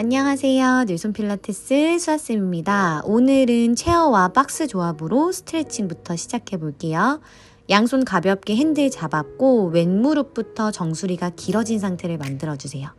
안녕하세요. 늘손 필라테스 수아쌤입니다. 오늘은 체어와 박스 조합으로 스트레칭부터 시작해 볼게요. 양손 가볍게 핸들 잡았고 왼무릎부터 정수리가 길어진 상태를 만들어 주세요.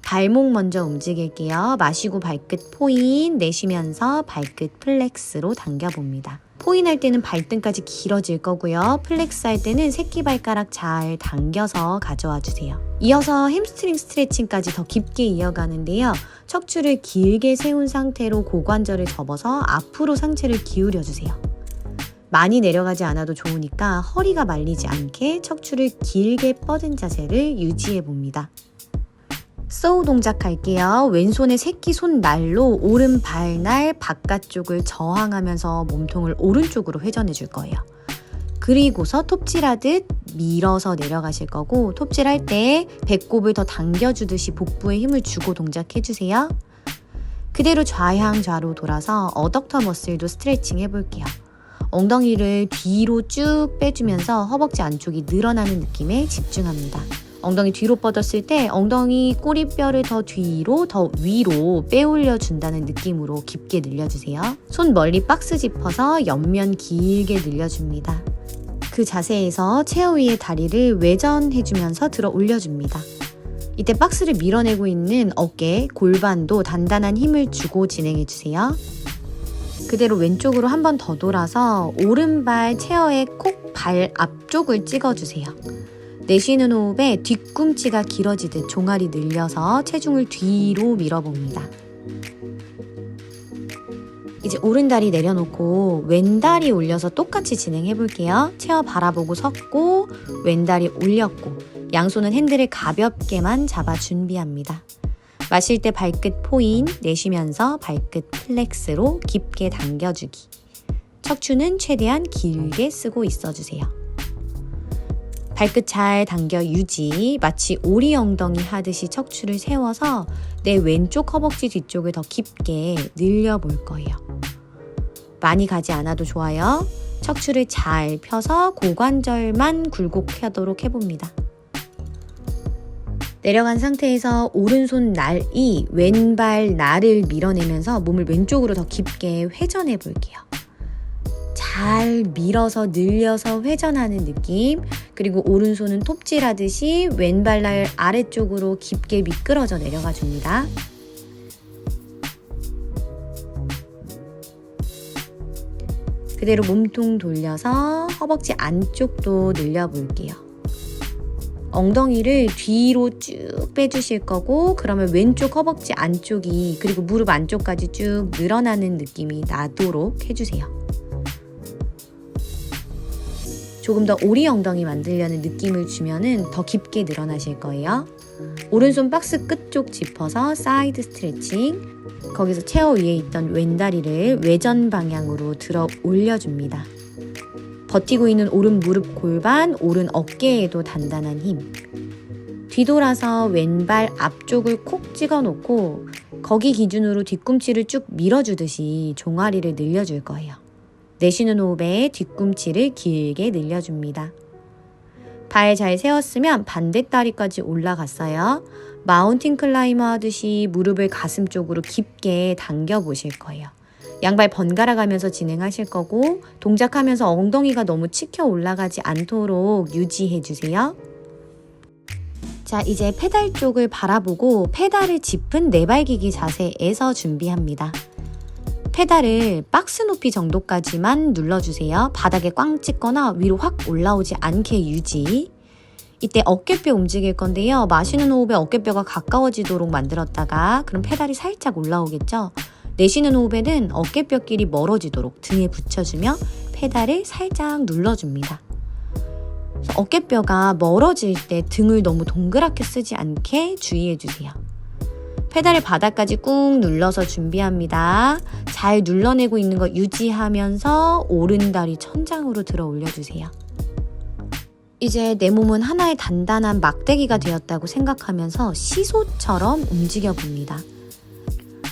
발목 먼저 움직일게요. 마시고 발끝 포인, 내쉬면서 발끝 플렉스로 당겨봅니다. 포인 할 때는 발등까지 길어질 거고요. 플렉스 할 때는 새끼발가락 잘 당겨서 가져와 주세요. 이어서 햄스트링 스트레칭까지 더 깊게 이어가는데요. 척추를 길게 세운 상태로 고관절을 접어서 앞으로 상체를 기울여 주세요. 많이 내려가지 않아도 좋으니까 허리가 말리지 않게 척추를 길게 뻗은 자세를 유지해 봅니다. 소우 동작 할게요. 왼손의 새끼 손 날로 오른발 날 바깥쪽을 저항하면서 몸통을 오른쪽으로 회전해 줄 거예요. 그리고서 톱질하듯 밀어서 내려가실 거고 톱질할 때 배꼽을 더 당겨주듯이 복부에 힘을 주고 동작해 주세요. 그대로 좌향 좌로 돌아서 어덕터 머슬도 스트레칭 해볼게요. 엉덩이를 뒤로 쭉 빼주면서 허벅지 안쪽이 늘어나는 느낌에 집중합니다. 엉덩이 뒤로 뻗었을 때 엉덩이 꼬리뼈를 더 뒤로 더 위로 빼올려 준다는 느낌으로 깊게 늘려주세요. 손 멀리 박스 짚어서 옆면 길게 늘려줍니다. 그 자세에서 체어 위에 다리를 외전해주면서 들어 올려줍니다. 이때 박스를 밀어내고 있는 어깨, 골반도 단단한 힘을 주고 진행해주세요. 그대로 왼쪽으로 한 번 더 돌아서 오른발 체어에 콕발 앞쪽을 찍어주세요. 내쉬는 호흡에 뒤꿈치가 길어지듯 종아리 늘려서 체중을 뒤로 밀어봅니다. 이제 오른다리 내려놓고 왼다리 올려서 똑같이 진행해 볼게요. 체어 바라보고 섰고 왼다리 올렸고 양손은 핸들을 가볍게만 잡아 준비합니다. 마실 때 발끝 포인 내쉬면서 발끝 플렉스로 깊게 당겨주기. 척추는 최대한 길게 쓰고 있어주세요. 발끝 잘 당겨 유지. 마치 오리 엉덩이 하듯이 척추를 세워서 내 왼쪽 허벅지 뒤쪽을 더 깊게 늘려볼 거예요. 많이 가지 않아도 좋아요. 척추를 잘 펴서 고관절만 굴곡하도록 해봅니다. 내려간 상태에서 오른손 날이 왼발 날을 밀어내면서 몸을 왼쪽으로 더 깊게 회전해 볼게요. 잘 밀어서 늘려서 회전하는 느낌. 그리고 오른손은 톱질하듯이 왼발 날 아래쪽으로 깊게 미끄러져 내려가 줍니다. 그대로 몸통 돌려서 허벅지 안쪽도 늘려볼게요. 엉덩이를 뒤로 쭉 빼주실 거고 그러면 왼쪽 허벅지 안쪽이 그리고 무릎 안쪽까지 쭉 늘어나는 느낌이 나도록 해주세요. 조금 더 오리 엉덩이 만들려는 느낌을 주면은 더 깊게 늘어나실 거예요. 오른손 박스 끝쪽 짚어서 사이드 스트레칭. 거기서 체어 위에 있던 왼다리를 외전 방향으로 들어 올려줍니다. 버티고 있는 오른 무릎 골반, 오른 어깨에도 단단한 힘. 뒤돌아서 왼발 앞쪽을 콕 찍어 놓고 거기 기준으로 뒤꿈치를 쭉 밀어주듯이 종아리를 늘려줄 거예요. 내쉬는 호흡에 뒤꿈치를 길게 늘려줍니다. 발 잘 세웠으면 반대 다리까지 올라갔어요. 마운틴 클라이머 하듯이 무릎을 가슴 쪽으로 깊게 당겨 보실 거예요. 양발 번갈아 가면서 진행하실 거고 동작하면서 엉덩이가 너무 치켜 올라가지 않도록 유지해 주세요. 자, 이제 페달 쪽을 바라보고 페달을 짚은 내발기기 자세에서 준비합니다. 페달을 박스 높이 정도까지만 눌러주세요. 바닥에 꽝 찍거나 위로 확 올라오지 않게 유지. 이때 어깨뼈 움직일 건데요. 마시는 호흡에 어깨뼈가 가까워지도록 만들었다가 그럼 페달이 살짝 올라오겠죠. 내쉬는 호흡에는 어깨뼈끼리 멀어지도록 등에 붙여주며 페달을 살짝 눌러줍니다. 어깨뼈가 멀어질 때 등을 너무 동그랗게 쓰지 않게 주의해주세요. 페달을 바닥까지 꾹 눌러서 준비합니다. 잘 눌러내고 있는 거 유지하면서 오른다리 천장으로 들어 올려주세요. 이제 내 몸은 하나의 단단한 막대기가 되었다고 생각하면서 시소처럼 움직여 봅니다.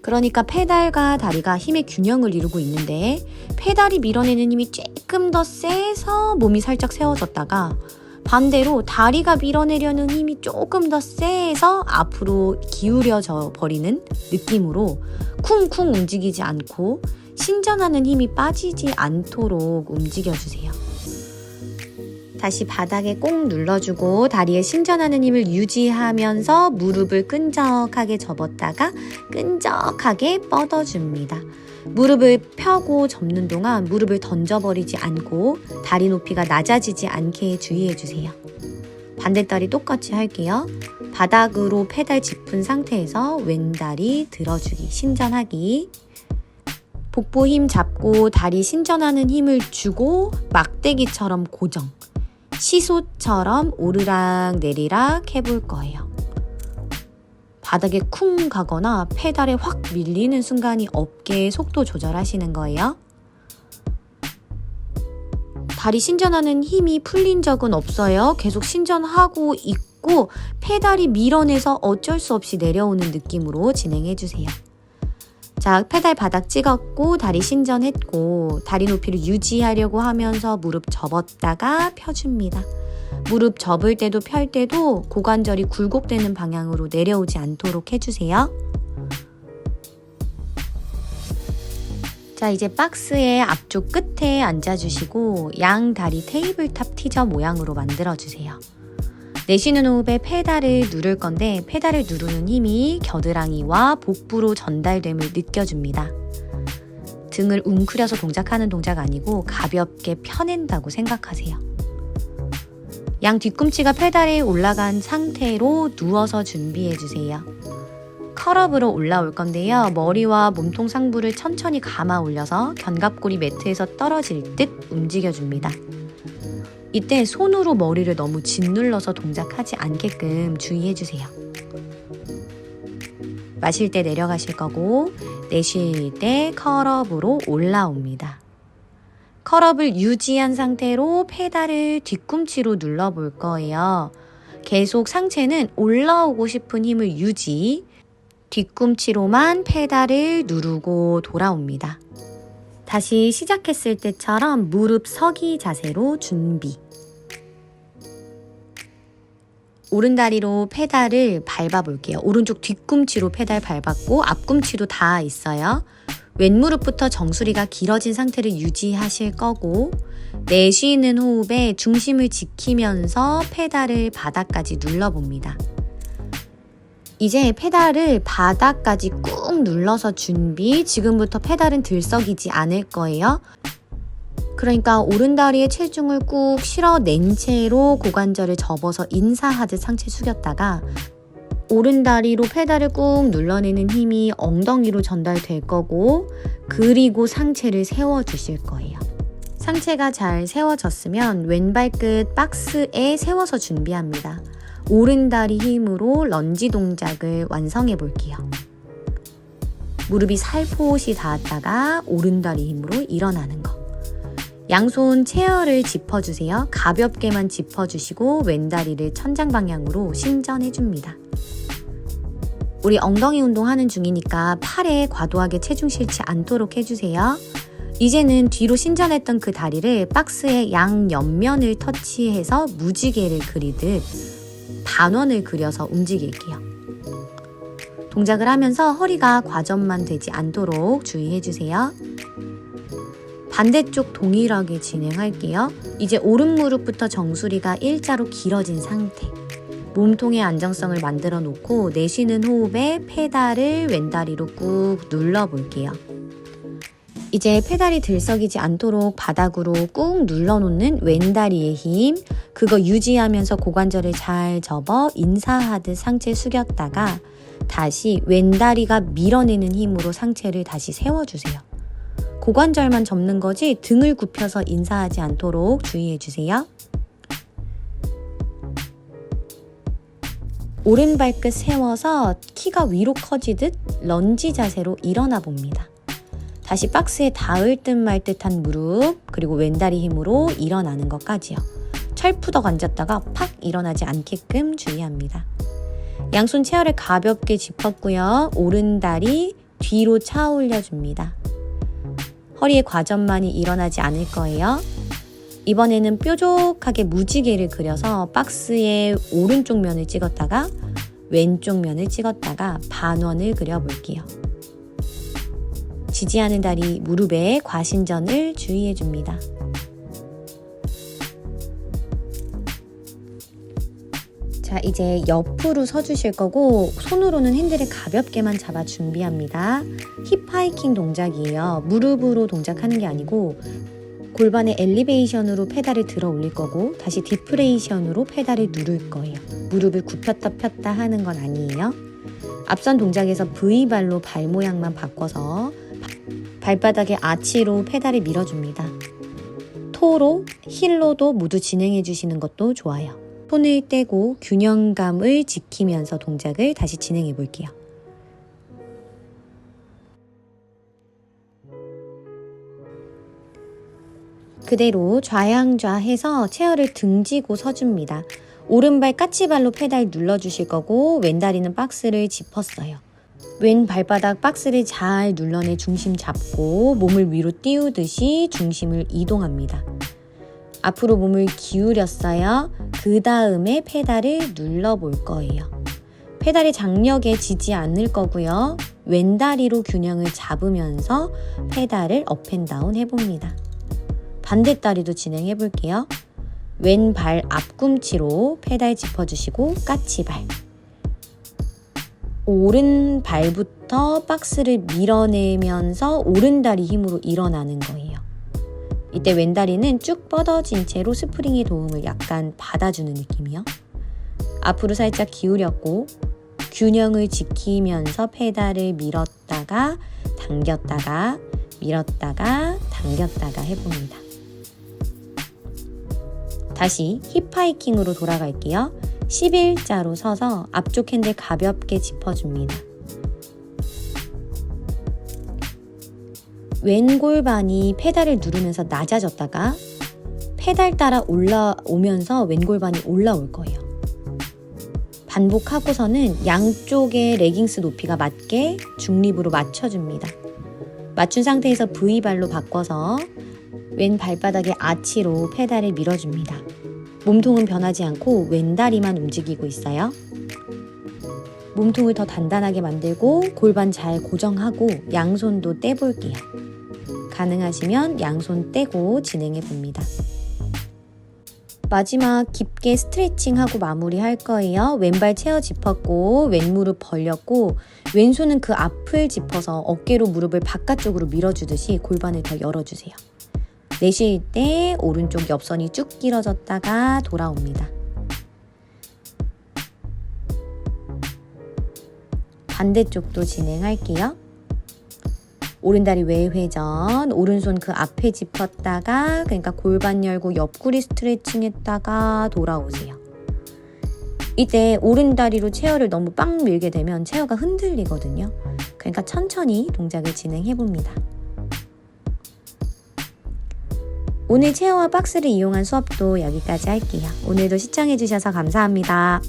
그러니까 페달과 다리가 힘의 균형을 이루고 있는데 페달이 밀어내는 힘이 조금 더 세서 몸이 살짝 세워졌다가 반대로 다리가 밀어내려는 힘이 조금 더 세서 앞으로 기울여져 버리는 느낌으로 쿵쿵 움직이지 않고 신전하는 힘이 빠지지 않도록 움직여주세요. 다시 바닥에 꼭 눌러주고 다리에 신전하는 힘을 유지하면서 무릎을 끈적하게 접었다가 끈적하게 뻗어줍니다. 무릎을 펴고 접는 동안 무릎을 던져버리지 않고 다리 높이가 낮아지지 않게 주의해주세요. 반대다리 똑같이 할게요. 바닥으로 페달 짚은 상태에서 왼다리 들어주기, 신전하기. 복부 힘 잡고 다리 신전하는 힘을 주고 막대기처럼 고정. 시소처럼 오르락 내리락 해볼 거예요. 바닥에 쿵 가거나 페달에 확 밀리는 순간이 없게 속도 조절하시는 거예요. 다리 신전하는 힘이 풀린 적은 없어요. 계속 신전하고 있고 페달이 밀어내서 어쩔 수 없이 내려오는 느낌으로 진행해 주세요. 자, 페달 바닥 찍었고 다리 신전했고 다리 높이를 유지하려고 하면서 무릎 접었다가 펴줍니다. 무릎 접을 때도 펼 때도 고관절이 굴곡되는 방향으로 내려오지 않도록 해주세요. 자, 이제 박스의 앞쪽 끝에 앉아주시고 양 다리 테이블탑 티저 모양으로 만들어주세요. 내쉬는 호흡에 페달을 누를 건데 페달을 누르는 힘이 겨드랑이와 복부로 전달됨을 느껴줍니다. 등을 웅크려서 동작하는 동작 아니고 가볍게 펴낸다고 생각하세요. 양 뒤꿈치가 페달에 올라간 상태로 누워서 준비해 주세요. 컬업으로 올라올 건데요. 머리와 몸통 상부를 천천히 감아 올려서 견갑골이 매트에서 떨어질 듯 움직여 줍니다. 이때 손으로 머리를 너무 짓눌러서 동작하지 않게끔 주의해 주세요. 마실 때 내려가실 거고 내쉴 때 컬업으로 올라옵니다. 컬업을 유지한 상태로 페달을 뒤꿈치로 눌러 볼 거예요. 계속 상체는 올라오고 싶은 힘을 유지, 뒤꿈치로만 페달을 누르고 돌아옵니다. 다시 시작했을 때처럼 무릎 서기 자세로 준비. 오른다리로 페달을 밟아 볼게요. 오른쪽 뒤꿈치로 페달 밟았고 앞꿈치도 다 있어요. 왼무릎부터 정수리가 길어진 상태를 유지하실 거고 내쉬는 호흡에 중심을 지키면서 페달을 바닥까지 눌러봅니다. 이제 페달을 바닥까지 꾹 눌러서 준비. 지금부터 페달은 들썩이지 않을 거예요. 그러니까 오른다리에 체중을 꾹 실어낸 채로 고관절을 접어서 인사하듯 상체 숙였다가 오른다리로 페달을 꾹 눌러내는 힘이 엉덩이로 전달될 거고 그리고 상체를 세워주실 거예요. 상체가 잘 세워졌으면 왼발끝 박스에 세워서 준비합니다. 오른다리 힘으로 런지 동작을 완성해 볼게요. 무릎이 살포시 닿았다가 오른다리 힘으로 일어나는 거. 양손 체어를 짚어주세요. 가볍게만 짚어주시고 왼다리를 천장 방향으로 신전해 줍니다. 우리 엉덩이 운동하는 중이니까 팔에 과도하게 체중 실지 않도록 해주세요. 이제는 뒤로 신전했던 그 다리를 박스의 양 옆면을 터치해서 무지개를 그리듯 반원을 그려서 움직일게요. 동작을 하면서 허리가 과전만 되지 않도록 주의해 주세요. 반대쪽 동일하게 진행할게요. 이제 오른 무릎부터 정수리가 일자로 길어진 상태. 몸통의 안정성을 만들어 놓고 내쉬는 호흡에 페달을 왼다리로 꾹 눌러 볼게요. 이제 페달이 들썩이지 않도록 바닥으로 꾹 눌러 놓는 왼다리의 힘, 그거 유지하면서 고관절을 잘 접어 인사하듯 상체 숙였다가 다시 왼다리가 밀어내는 힘으로 상체를 다시 세워주세요. 고관절만 접는 거지 등을 굽혀서 인사하지 않도록 주의해 주세요. 오른 발끝 세워서 키가 위로 커지듯 런지 자세로 일어나 봅니다. 다시 박스에 닿을 듯 말 듯한 무릎 그리고 왼다리 힘으로 일어나는 것까지요. 철푸덕 앉았다가 팍 일어나지 않게끔 주의합니다. 양손 체어를 가볍게 짚었고요. 오른 다리 뒤로 차 올려 줍니다. 허리에 과전만이 일어나지 않을 거예요. 이번에는 뾰족하게 무지개를 그려서 박스의 오른쪽 면을 찍었다가 왼쪽 면을 찍었다가 반원을 그려볼게요. 지지하는 다리 무릎에 과신전을 주의해 줍니다. 자, 이제 옆으로 서주실 거고 손으로는 핸들을 가볍게만 잡아 준비합니다. 힙하이킹 동작이에요. 무릎으로 동작하는 게 아니고 골반의 엘리베이션으로 페달을 들어 올릴 거고 다시 디프레이션으로 페달을 누를 거예요. 무릎을 굽혔다 폈다 하는 건 아니에요. 앞선 동작에서 V발로 발 모양만 바꿔서 발바닥에 아치로 페달을 밀어줍니다. 토로, 힐로도 모두 진행해 주시는 것도 좋아요. 손을 떼고 균형감을 지키면서 동작을 다시 진행해 볼게요. 그대로 좌양좌해서 체어를 등지고 서줍니다. 오른발 까치발로 페달 눌러주실 거고 왼다리는 박스를 짚었어요. 왼 발바닥 박스를 잘 눌러내 중심 잡고 몸을 위로 띄우듯이 중심을 이동합니다. 앞으로 몸을 기울였어요. 그 다음에 페달을 눌러볼 거예요. 페달이 장력에 지지 않을 거고요. 왼다리로 균형을 잡으면서 페달을 업앤다운 해봅니다. 반대 다리도 진행해 볼게요. 왼발 앞꿈치로 페달 짚어주시고 까치발. 오른 발부터 박스를 밀어내면서 오른 다리 힘으로 일어나는 거예요. 이때 왼다리는 쭉 뻗어진 채로 스프링의 도움을 약간 받아주는 느낌이요. 앞으로 살짝 기울였고 균형을 지키면서 페달을 밀었다가 당겼다가 밀었다가 당겼다가 해봅니다. 다시 힙하이킹으로 돌아갈게요. 11자로 서서 앞쪽 핸들 가볍게 짚어줍니다. 왼 골반이 페달을 누르면서 낮아졌다가 페달 따라 올라오면서 왼 골반이 올라올 거예요. 반복하고서는 양쪽의 레깅스 높이가 맞게 중립으로 맞춰줍니다. 맞춘 상태에서 V발로 바꿔서 왼 발바닥의 아치로 페달을 밀어줍니다. 몸통은 변하지 않고 왼다리만 움직이고 있어요. 몸통을 더 단단하게 만들고 골반 잘 고정하고 양손도 떼볼게요. 가능하시면 양손 떼고 진행해 봅니다. 마지막 깊게 스트레칭하고 마무리할 거예요. 왼발 체어 짚었고 왼 무릎 벌렸고 왼손은 그 앞을 짚어서 어깨로 무릎을 바깥쪽으로 밀어주듯이 골반을 더 열어주세요. 내쉴 때 오른쪽 옆선이 쭉 길어졌다가 돌아옵니다. 반대쪽도 진행할게요. 오른다리 외회전, 오른손 그 앞에 짚었다가 그러니까 골반 열고 옆구리 스트레칭 했다가 돌아오세요. 이때 오른다리로 체어를 너무 빵 밀게 되면 체어가 흔들리거든요. 그러니까 천천히 동작을 진행해 봅니다. 오늘 체어와 박스를 이용한 수업도 여기까지 할게요. 오늘도 시청해 주셔서 감사합니다.